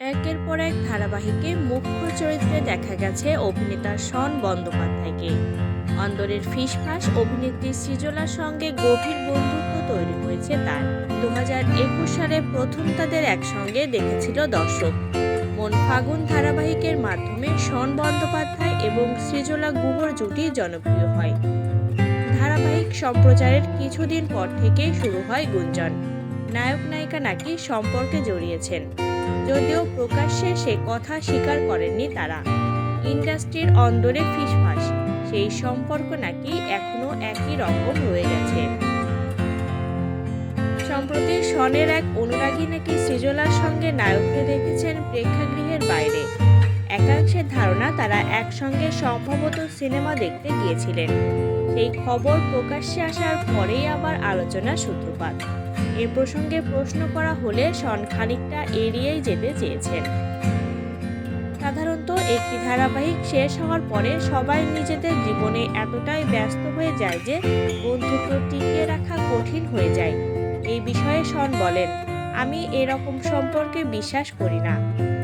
একের পর এক ধারাবাহিকে মুখ্য চরিত্রে দেখা গেছে অভিনেতা শন বন্দ্যোপাধ্যায়কে। অন্দরের ফিসফাস অভিনেত্রী সৃজলার সঙ্গে গভীর বন্ধুত্ব তৈরি হয়েছে তার। দু একুশ সালে প্রথম তাদের একসঙ্গে দেখেছিল দর্শক। মন ফাগুন ধারাবাহিকের মাধ্যমে শন বন্দ্যোপাধ্যায় এবং সৃজলা গুহর জুটি জনপ্রিয় হয়। ধারাবাহিক সম্প্রচারের কিছুদিন পর থেকেই শুরু হয় গুঞ্জন। নায়ক নায়িকা নাকি সম্পর্কে জড়িয়েছেন। যদিও প্রকাশ্যে সে কথা স্বীকার করেননি তারা। ইন্ডাস্ট্রির অন্দরে ফিসফাস, সেই সম্পর্ক নাকি এখনও একই রকম রয়ে গেছে। সম্প্রতি শনের এক অনুরাগী নাকি সৃজলার সঙ্গে নায়ককে দেখেছেন প্রেক্ষাগৃহের বাইরে। একাংশের ধারণা তারা একসঙ্গে সম্ভবত সিনেমা দেখতে গিয়েছিলেন। সেই খবর প্রকাশ্যে আসার পরেই আবার আলোচনা সূত্রপাত। এ প্রসঙ্গে প্রশ্ন করা হলে শন খানিকটা এড়িয়েই যেতে চেয়েছেন। সাধারণত একটি ধারাবাহিক শেষ হওয়ার পরে সবাই নিজেদের জীবনে এতটাই ব্যস্ত হয়ে যায় যে বন্ধুত্ব টিকিয়ে রাখা কঠিন হয়ে যায়। এই বিষয়ে শন বলেন, আমি এরকম সম্পর্কে বিশ্বাস করি না।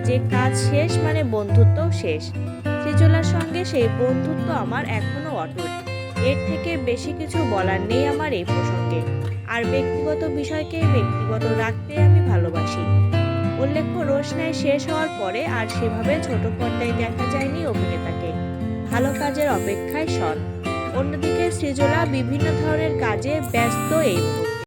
যে কাজ শেষ মানে বন্ধুত্ব শেষ। সৃজলার সঙ্গে সেই বন্ধুত্ব আমার এখনও অটুট। এর থেকে বেশি কিছু বলার নেই আমার এই প্রসঙ্গে। আর ব্যক্তিগত বিষয়কে ব্যক্তিগত রাখতে আমি ভালোবাসি। উল্লেখ্য রোশনায় শেষ হওয়ার পরে আর সেভাবে ছোট পর্দায় দেখা যায়নি অভিনেতাকে। ভালো কাজের অপেক্ষায় সন। অন্যদিকে সৃজলা বিভিন্ন ধরনের কাজে ব্যস্ত এই